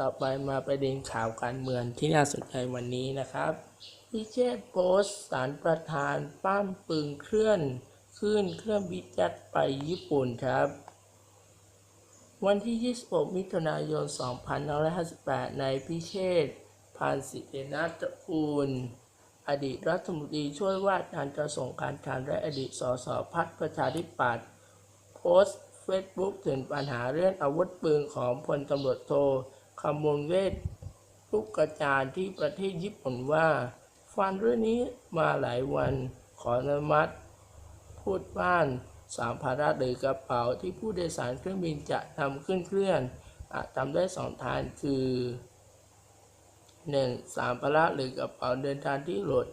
ต่อไปมาประเด็นข่าวการเมืองที่น่าสนใจวันนี้นะครับพิเชษ์โพสสารประธานป้ามปึงเคลื่อนขึ้นเครื่องบินจัดไปญี่ปุ่นครับ วันที่ 26 มิถุนายน 2558 ในพิเชษพานสิเดนาตระกูล อดีตรัฐมนตรีช่วยว่าการกระทรวงการคลังและอดีตสสพักประชาธิปัตย์โพสต์เฟซบุ๊กถึงปัญหาเรื่องอาวุธปืนของพลตำรวจโท คำมลเวทลูกกระจารที่ประเทศญี่ปุ่นว่า ฟันเรื่องนี้มาหลายวันขออนุมัติ พูดบ้านสามภาระหรือกระเป๋าที่ผู้โดยสารเครื่องบินจะนำขึ้นเคลื่อนอาจทำได้สองทางคือ 1. สามภาระหรือกระเป๋าเดินทางที่โหลด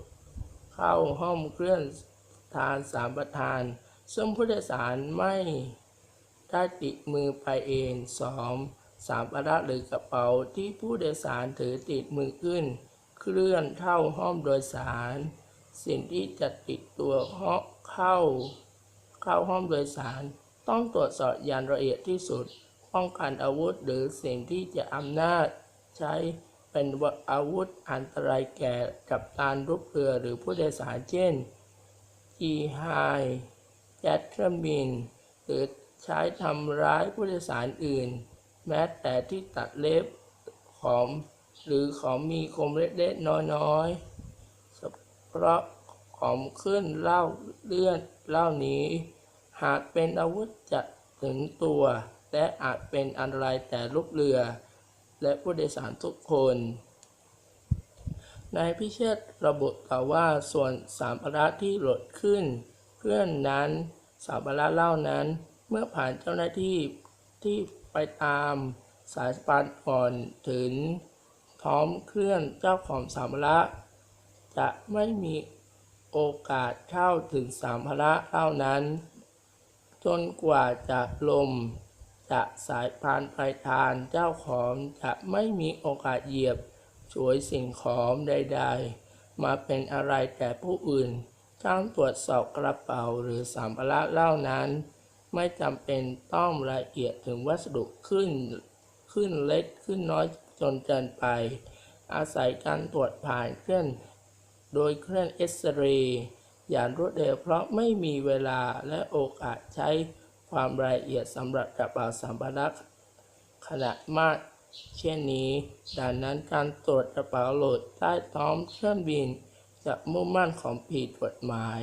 เข้าห้องเคลื่อนทางสามประธาน ซึ่งผู้โดยสารไม่ได้ติดมือไปเอง 2. สามภาระหรือกระเป๋าที่ผู้โดยสารถือติดมือขึ้น เคลื่อนเข้าห้องโดยสาร สิ่งที่จะติดตัวเข้า เข้าห้องโดยสาร ต้องตรวจสอบอย่างละเอียดที่สุด ป้องกันอาวุธหรือสิ่งที่จะอำนาจ ใช้เป็นอาวุธอันตรายแก่กับการรุกเรือหรือผู้โดยสารเช่นจีไฮแจ็ตเครื่องบินหรือใช้ทำร้ายผู้โดยสารอื่น แม้แต่ที่ตัดเล็บของหรือของมีคมเล็กๆน้อยๆเพราะของขึ้นเล่าเลื่อนเล่านี้ หากเป็นอาวุธจะถึงตัว และอาจเป็นอันตรายแต่ลูกเรือ และผู้โดยสารทุกคนนายพิเชษระบุต่อว่าส่วนสามภาระที่หลดขึ้น เพื่อนนั้นสามภาระเล่านั้น เมื่อผ่านเจ้าหน้าที่ที่ ไปตามสายปานก่อนถึงพร้อมเคลื่อนเจ้าของสามระ จะไม่มีโอกาสเข้าถึงสามภาระเท่านั้น จนกว่าจะลม จะสายพานปลายทางเจ้าของจะไม่มีโอกาสเหยียบช่วยสิ่งของใดๆ มาเป็นอะไรแต่ผู้อื่นการตรวจสอบกระเป๋าหรือสัมภาระเหล่านั้น ไม่จำเป็นต้องละเอียดถึงวัสดุขึ้น ขึ้นเล็กขึ้นน้อยจนเกินไป อาศัยการตรวจผ่านเครื่องโดยเครื่องเอ็กซเรย์อย่างรวดเร็วเพราะไม่มีเวลาและโอกาสใช้ความละเอียดสำหรับกระเป๋าสัมภาระขนาดมากเช่นนี้ดังนั้นการตรวจกระเป๋าโหลดใต้ท้องเครื่องบินจะมุ่งมั่นของผิดกฎหมาย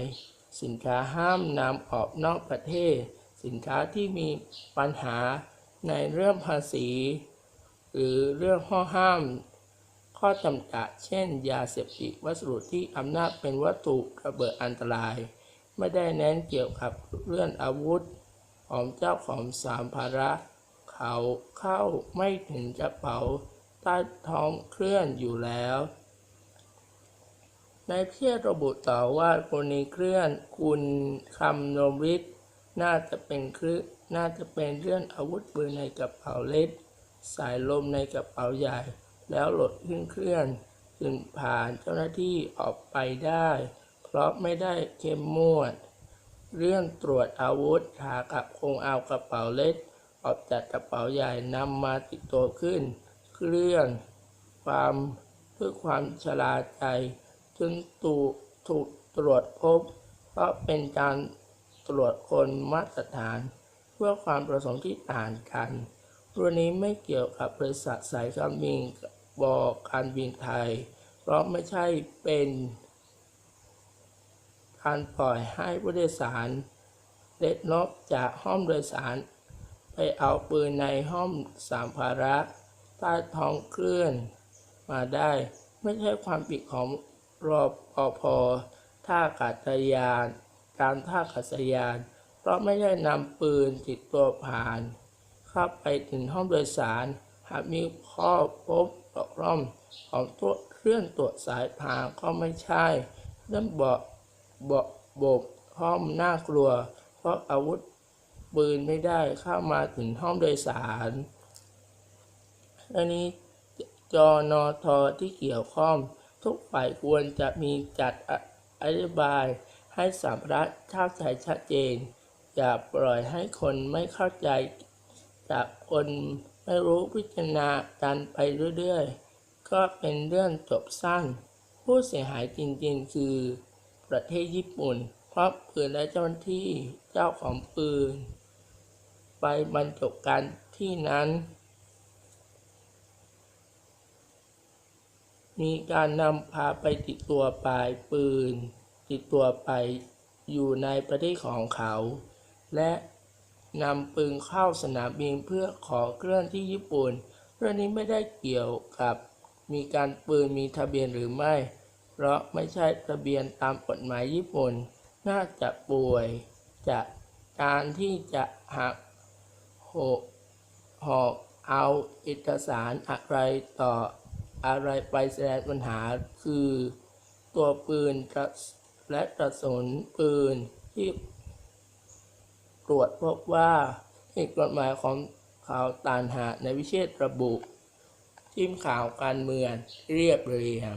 สินค้าห้ามนำออกนอกประเทศ สินค้าที่มีปัญหาในเรื่องภาษี หรือเรื่องข้อห้าม ข้อจำกัด เช่น ยาเสพติดวัสดุที่อำนาจเป็นวัตถุระเบิดอันตราย ไม่ได้เน้นเกี่ยวกับเรื่องอาวุธ ของเจ้าของสามภาระ เขาเข้าไม่ถึงกระเป๋าใต้ท้องเครื่องอยู่แล้วในเพียรระบุต่อว่ากรณีเคลื่อนคุณคำนมวิทย์ น่าจะเป็นเครื่องน่าจะเป็นเรื่องอาวุธปืนในกระเป๋าเล็ก สายลมในกระเป๋าใหญ่ แล้วหลดขึ้นเคลื่อน จึงผ่านเจ้าหน้าที่ออกไปได้ เพราะไม่ได้เข้มงวด เรื่องตรวจอาวุธหากับคงเอากระเป๋าเล็ก ออกจากกระเป๋าใหญ่นำมาติดตัวขึ้น เคลื่อน ความเพื่อความฉลาดใจจึงตูถูกตรวจพบ เพราะเป็นการ ตรวจคนมาตรฐาน เพื่อความประสงค์ที่ต่างกันเรื่องนี้ไม่เกี่ยวกับบริษัทสายการบินบอกการบินไทย เพราะไม่ใช่เป็นการปล่อยให้ผู้โดยสารเล็ดนอกจากห้องโดยสาร ไปเอาปืนในห้องสามภาระใต้ท้องเคลื่อนมาได้ ไม่ใช่ความผิดของรอปภท่าอากาศยาน การท่าอากาศยาน เพราะไม่ได้นำปืนติดตัวผ่าน เข้าไปถึงห้องโดยสาร หากมีข้อพบตกร่องของตัวเครื่องตรวจสายพานก็ไม่ใช่เรื่องเบอกบอกบบห้องน่ากลัว เพราะอาวุธปืนไม่ได้เข้ามาถึงห้องโดยสารอันนี้จอนอทอที่เกี่ยวข้อง ทุกฝ่ายควรจะมีจัดอธิบาย ให้สามรัฐเข้าใจชัดเจน อย่าปล่อยให้คนไม่เข้าใจ จากคนไม่รู้พิจารณากันไปเรื่อยๆ ก็เป็นเรื่องจบสั้น ผู้เสียหายจริงๆ คือประเทศญี่ปุ่น เพราะปืนและเจ้าหน้าที่เจ้าของปืน ไปบรรจบกันที่นั้น มีการนำพาไปติดตัวปลายปืน ติดตัวไปอยู่ในประเทศของเขา และนำปืนเข้าสนามบินเพื่อขอเคลื่อนที่ญี่ปุ่น เรื่องนี้ไม่ได้เกี่ยวกับมีการปืนมีทะเบียนหรือไม่ เพราะไม่ใช่ทะเบียนตามกฎหมายญี่ปุ่น น่าจะป่วยจากการที่จะหักหกหอกเอาเอกสารอะไรต่ออะไรไปแสดงปัญหาคือตัวปืนกระ และกระสุนปืนที่ตรวจพบว่าผิดกฎหมายของข่าวตานหาในวิเชษระบุทีมข่าวการเมืองเรียบเรียง